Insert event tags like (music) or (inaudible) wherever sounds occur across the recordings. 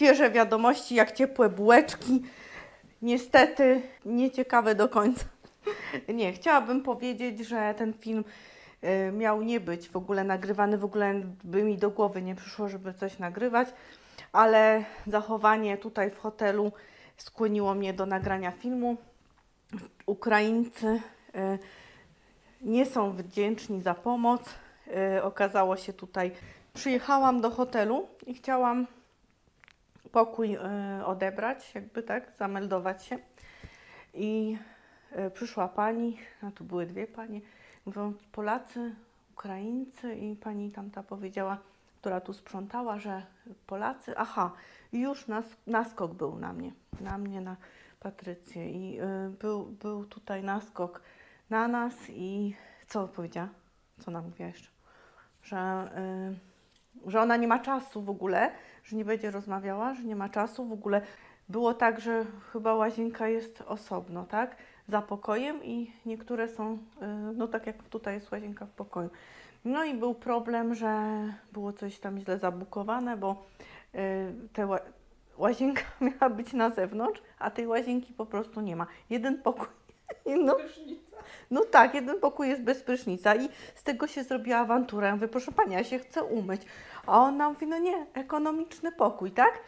świeże wiadomości, jak ciepłe bułeczki. Niestety nieciekawe do końca. (laughs) Nie, chciałabym powiedzieć, że ten film y, miał nie być w ogóle nagrywany, w ogóle by mi do głowy nie przyszło, żeby coś nagrywać, ale zachowanie tutaj w hotelu skłoniło mnie do nagrania filmu. Ukraińcy y, nie są wdzięczni za pomoc. Y, Okazało się tutaj, przyjechałam do hotelu i chciałam pokój y, odebrać, jakby tak, zameldować się. I y, przyszła pani, a tu były dwie panie, mówią Polacy, Ukraińcy i pani tamta powiedziała, która tu sprzątała, że Polacy, aha, już nas, naskok był na mnie, na mnie, na Patrycję i y, był, był tutaj naskok na nas i co powiedziała? Co nam mówiła jeszcze? Że, że ona nie ma czasu w ogóle, że nie będzie rozmawiała, że nie ma czasu w ogóle. Było tak, że chyba łazienka jest osobno, tak? Za pokojem i niektóre są, y, no tak jak tutaj jest łazienka w pokoju. No i był problem, że było coś tam źle zabukowane, bo y, te ła- łazienka (laughs) miała być na zewnątrz, a tej łazienki po prostu nie ma. Jeden pokój. No, no tak, jeden pokój jest bez prysznica i z tego się zrobiła awantura. Ja mówię, proszę Pani, ja się chcę umyć. A ona mówi, no nie, ekonomiczny pokój, tak?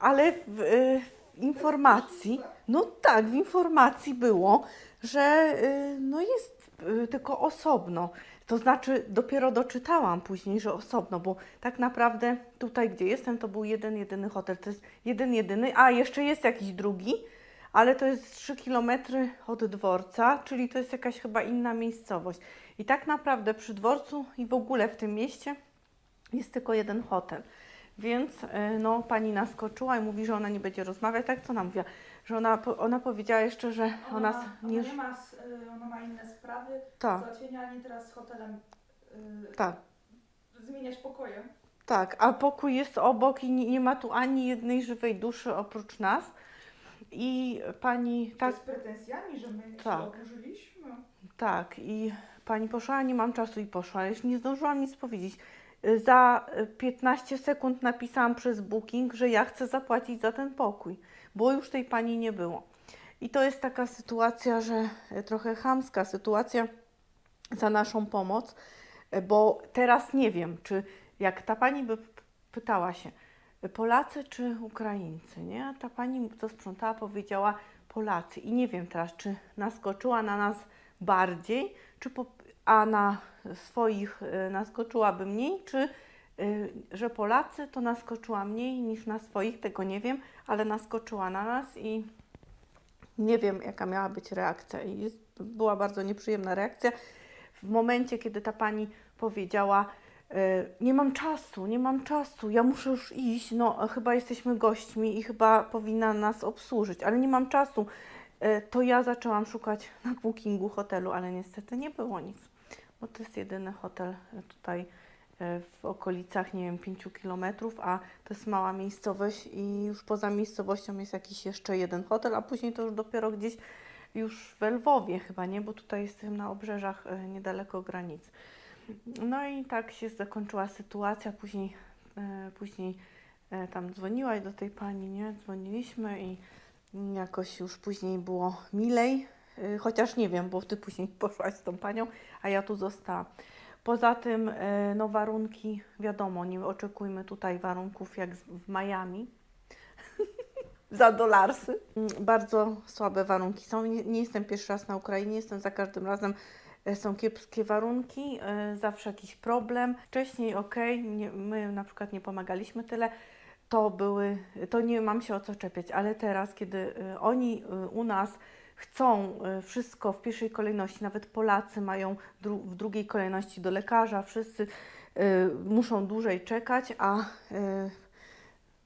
Ale w, y, w informacji, no tak, w informacji było, że y, no jest y, tylko osobno. To znaczy, dopiero doczytałam później, że osobno, bo tak naprawdę tutaj, gdzie jestem, to był jeden, jedyny hotel. To jest jeden, jedyny, a jeszcze jest jakiś drugi, ale to jest 3 km od dworca, czyli to jest jakaś chyba inna miejscowość. I tak naprawdę przy dworcu i w ogóle w tym mieście jest tylko jeden hotel. Więc y, no, pani naskoczyła i mówi, że ona nie będzie rozmawiać. Tak, co ona mówiła? Że ona, ona powiedziała jeszcze, że Ona, ona, ma, s- ona nie. nie ma, y, ona ma inne sprawy, Tak, załatwienia, ani teraz z hotelem y, tak. zmieniać pokoje. Tak, a pokój jest obok i nie, nie ma tu ani jednej żywej duszy oprócz nas. I pani tak, Z pretensjami, że my Tak. się oburzyliśmy. tak, i pani poszła, nie mam czasu i poszła, już nie zdążyłam nic powiedzieć. Za y, 15 sekund napisałam przez booking, że ja chcę zapłacić za ten pokój, bo już tej pani nie było. I to jest taka sytuacja, że y, trochę chamska sytuacja za naszą pomoc, y, bo teraz nie wiem, czy jak ta pani by pytała się, Polacy czy Ukraińcy, nie? A ta pani, co sprzątała, powiedziała Polacy. I nie wiem teraz, czy naskoczyła na nas bardziej, czy po, a na swoich y, naskoczyłaby mniej, czy y, że Polacy to naskoczyła mniej niż na swoich, tego nie wiem, ale naskoczyła na nas i nie wiem, jaka miała być reakcja. I była bardzo nieprzyjemna reakcja. W momencie, kiedy ta pani powiedziała, nie mam czasu, nie mam czasu, ja muszę już iść, no chyba jesteśmy gośćmi i chyba powinna nas obsłużyć, ale nie mam czasu, e, to ja zaczęłam szukać na bookingu hotelu, ale niestety nie było nic, bo to jest jedyny hotel tutaj e, w okolicach, nie wiem, 5 kilometrów, a to jest mała miejscowość i już poza miejscowością jest jakiś jeszcze jeden hotel, a później to już dopiero gdzieś już w Lwowie chyba, nie? Bo tutaj jestem na obrzeżach e, niedaleko granic. No i tak się zakończyła sytuacja, później, e, później e, tam dzwoniłaś do tej pani, nie? Dzwoniliśmy i jakoś już później było milej, e, chociaż nie wiem, bo ty później (laughs) poszłaś z tą panią, a ja tu zostałam. Poza tym, no warunki, wiadomo, nie oczekujmy tutaj warunków jak w Miami, (laughs) za dolarsy. Mm, Bardzo słabe warunki są. Nie, nie jestem pierwszy raz na Ukrainie, jestem za każdym razem. E, Są kiepskie warunki, e, zawsze jakiś problem. Wcześniej ok, nie, my na przykład nie pomagaliśmy tyle, to były, to nie mam się o co czepiać, ale teraz, kiedy e, oni u nas chcą wszystko w pierwszej kolejności, nawet Polacy mają dru, w drugiej kolejności do lekarza, wszyscy e, muszą dłużej czekać, a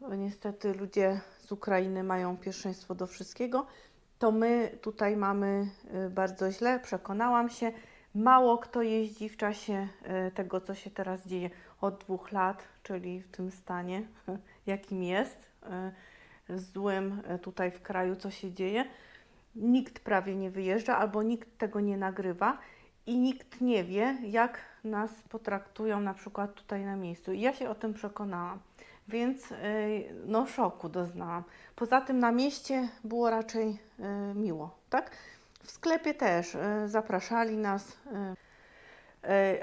no niestety ludzie z Ukrainy mają pierwszeństwo do wszystkiego, to my tutaj mamy y, bardzo źle, przekonałam się. Mało kto jeździ w czasie y, tego, co się teraz dzieje od dwóch lat, czyli w tym stanie, (laughs) jakim jest, y, złym tutaj w kraju, co się dzieje. Nikt prawie nie wyjeżdża albo nikt tego nie nagrywa i nikt nie wie, jak nas potraktują na przykład tutaj na miejscu. I ja się o tym przekonałam. Więc y, no szoku doznałam. Poza tym na mieście było raczej y, miło, tak? W sklepie też y, zapraszali nas.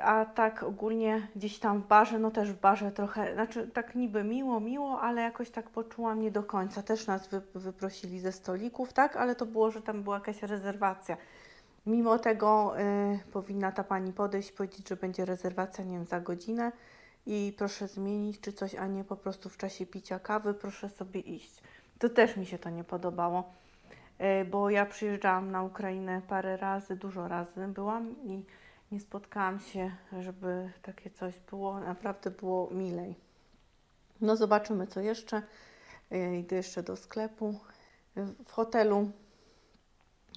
A tak ogólnie gdzieś tam w barze, no też w barze trochę, znaczy tak niby miło, miło, ale jakoś tak poczułam nie do końca. Też nas wy, wyprosili ze stolików, tak? Ale to było, że tam była jakaś rezerwacja. Mimo tego y, powinna ta pani podejść, powiedzieć, że będzie rezerwacja, nie wiem, za godzinę i proszę zmienić czy coś, a nie po prostu w czasie picia kawy proszę sobie iść. To też mi się to nie podobało, y, bo ja przyjeżdżałam na Ukrainę parę razy, dużo razy byłam i nie spotkałam się, żeby takie coś było. Naprawdę było milej. No zobaczymy co jeszcze. Y, Idę jeszcze do sklepu. W hotelu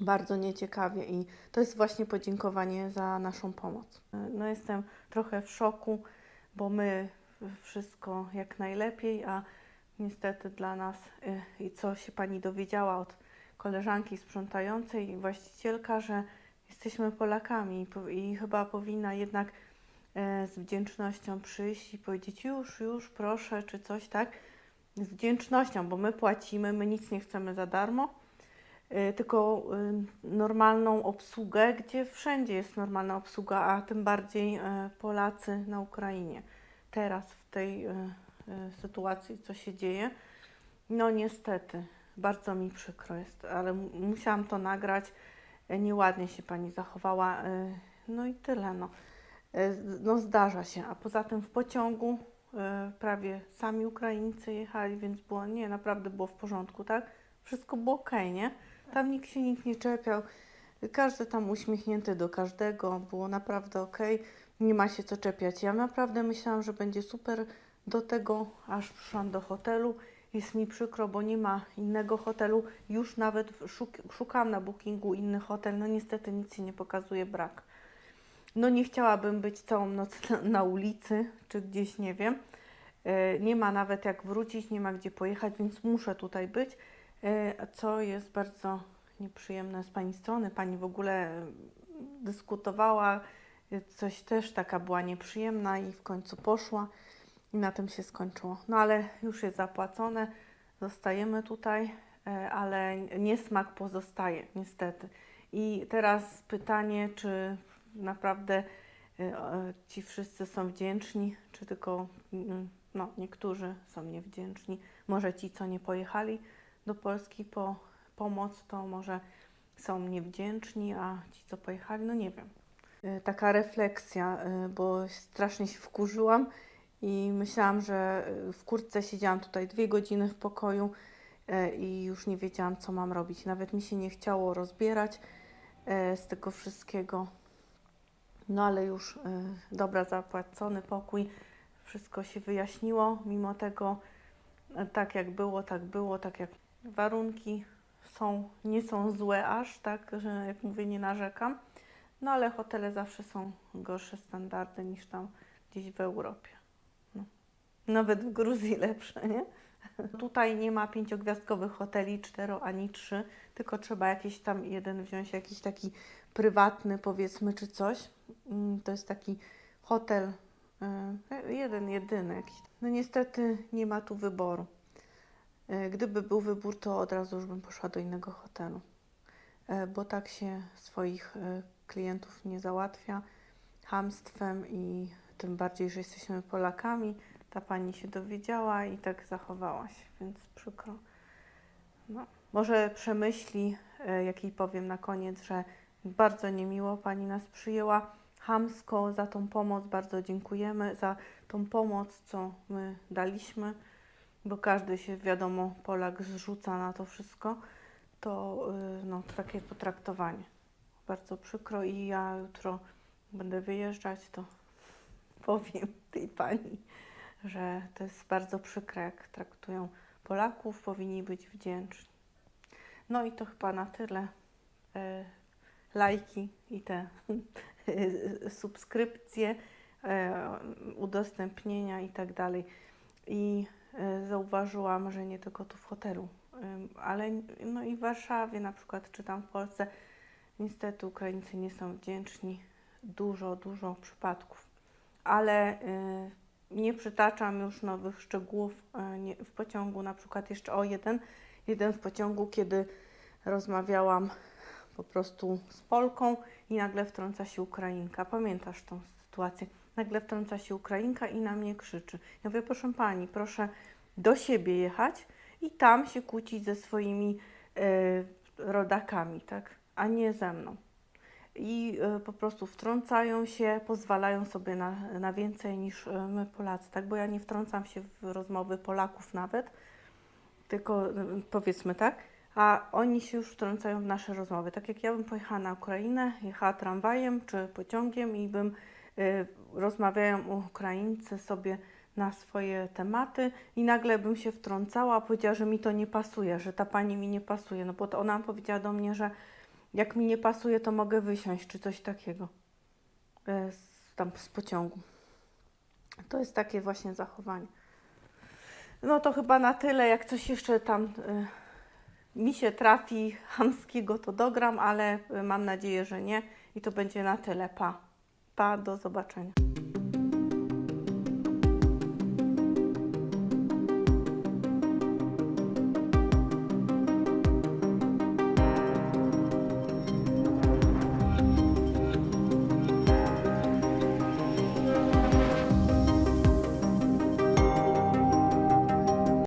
bardzo nieciekawie i to jest właśnie podziękowanie za naszą pomoc. Y, No jestem trochę w szoku, bo my wszystko jak najlepiej, a niestety dla nas y, i co się pani dowiedziała od koleżanki sprzątającej i właścicielka, że jesteśmy Polakami i chyba powinna jednak e, z wdzięcznością przyjść i powiedzieć już, już, proszę, czy coś, tak? Z wdzięcznością, bo my płacimy, my nic nie chcemy za darmo, y, tylko y, normalną obsługę, gdzie wszędzie jest normalna obsługa, a tym bardziej e, Polacy na Ukrainie. Teraz w tej sytuacji, co się dzieje, no niestety, bardzo mi przykro jest, ale mu- musiałam to nagrać. Nieładnie się pani zachowała, no i tyle. No. No zdarza się, a poza tym w pociągu prawie sami Ukraińcy jechali, więc było, nie, naprawdę było w porządku, tak? Wszystko było ok, nie? Tam nikt się nikt nie czepiał, każdy tam uśmiechnięty do każdego, było naprawdę ok, nie ma się co czepiać. Ja naprawdę myślałam, że będzie super do tego, aż przyszłam do hotelu. Jest mi przykro, bo nie ma innego hotelu. Już nawet szuk- szukałam na bookingu inny hotel, no niestety nic się nie pokazuje, brak. No nie chciałabym być całą noc (laughs) na, na ulicy, czy gdzieś, nie wiem. E, Nie ma nawet jak wrócić, nie ma gdzie pojechać, więc muszę tutaj być, co jest bardzo nieprzyjemne z Pani strony. Pani w ogóle e, dyskutowała, e, coś też taka była nieprzyjemna i w końcu poszła i na tym się skończyło. No ale już jest zapłacone, zostajemy tutaj, e, ale niesmak pozostaje niestety. I teraz pytanie, czy naprawdę e, ci wszyscy są wdzięczni, czy tylko mm, no, niektórzy są niewdzięczni. Może ci, co nie pojechali do Polski po pomoc, to może są niewdzięczni, a ci, co pojechali, no nie wiem. Y, Taka refleksja, y, bo strasznie się wkurzyłam i myślałam, że y, w kurtce siedziałam tutaj dwie godziny w pokoju i już nie wiedziałam, co mam robić. Nawet mi się nie chciało rozbierać z tego wszystkiego. No ale już dobra, zapłacony pokój, wszystko się wyjaśniło. Mimo tego, tak jak było, tak było, tak jak warunki są, nie są złe aż, tak, że jak mówię, nie narzekam. No ale hotele zawsze są gorsze standardy niż tam gdzieś w Europie. No. Nawet w Gruzji (laughs) lepsze, nie? Tutaj nie ma pięciogwiazdkowych hoteli, cztero ani trzy, tylko trzeba jakiś tam jeden wziąć, jakiś taki prywatny powiedzmy, czy coś. Mm, To jest taki hotel, y, jeden, jedyny. No niestety nie ma tu wyboru. Y, Gdyby był wybór, to od razu już bym poszła do innego hotelu, Y, bo tak się swoich y, klientów nie załatwia hamstwem i tym bardziej, że jesteśmy Polakami. Ta pani się dowiedziała i tak zachowała się, więc przykro. No, może przemyśli, jak jej powiem na koniec, że bardzo niemiło pani nas przyjęła, hamsko za tą pomoc, bardzo dziękujemy za tą pomoc, co my daliśmy, bo każdy się, wiadomo, Polak zrzuca na to wszystko, to y, no, takie potraktowanie. Bardzo przykro i ja jutro będę wyjeżdżać, to (laughs) powiem tej pani, że to jest bardzo przykre, jak traktują Polaków, powinni być wdzięczni. No i to chyba na tyle. E, Lajki i te (laughs) subskrypcje, e, udostępnienia i tak dalej. I zauważyłam, że nie tylko tu w hotelu, ale no i w Warszawie na przykład, czy tam w Polsce, niestety Ukraińcy nie są wdzięczni. Dużo, dużo przypadków. Ale y, nie przytaczam już nowych szczegółów nie, w pociągu, na przykład jeszcze o jeden, jeden w pociągu, kiedy rozmawiałam po prostu z Polką i nagle wtrąca się Ukrainka. Pamiętasz tą sytuację? Nagle wtrąca się Ukrainka i na mnie krzyczy. Ja mówię, proszę pani, proszę do siebie jechać i tam się kłócić ze swoimi e, rodakami, tak? A nie ze mną. I e, po prostu wtrącają się, pozwalają sobie na, na więcej niż e, my Polacy, tak? Bo ja nie wtrącam się w rozmowy Polaków nawet, tylko powiedzmy tak, a oni się już wtrącają w nasze rozmowy. Tak jak ja bym pojechała na Ukrainę, jechała tramwajem czy pociągiem i bym rozmawiają Ukraińcy sobie na swoje tematy i nagle bym się wtrącała, powiedziała, że mi to nie pasuje, że ta pani mi nie pasuje, no bo to ona powiedziała do mnie, że jak mi nie pasuje, to mogę wysiąść, czy coś takiego y, z, tam z pociągu. To jest takie właśnie zachowanie. No to chyba na tyle, jak coś jeszcze tam y, mi się trafi chamskiego, to dogram, ale y, mam nadzieję, że nie i to będzie na tyle. Pa. Pa, do zobaczenia.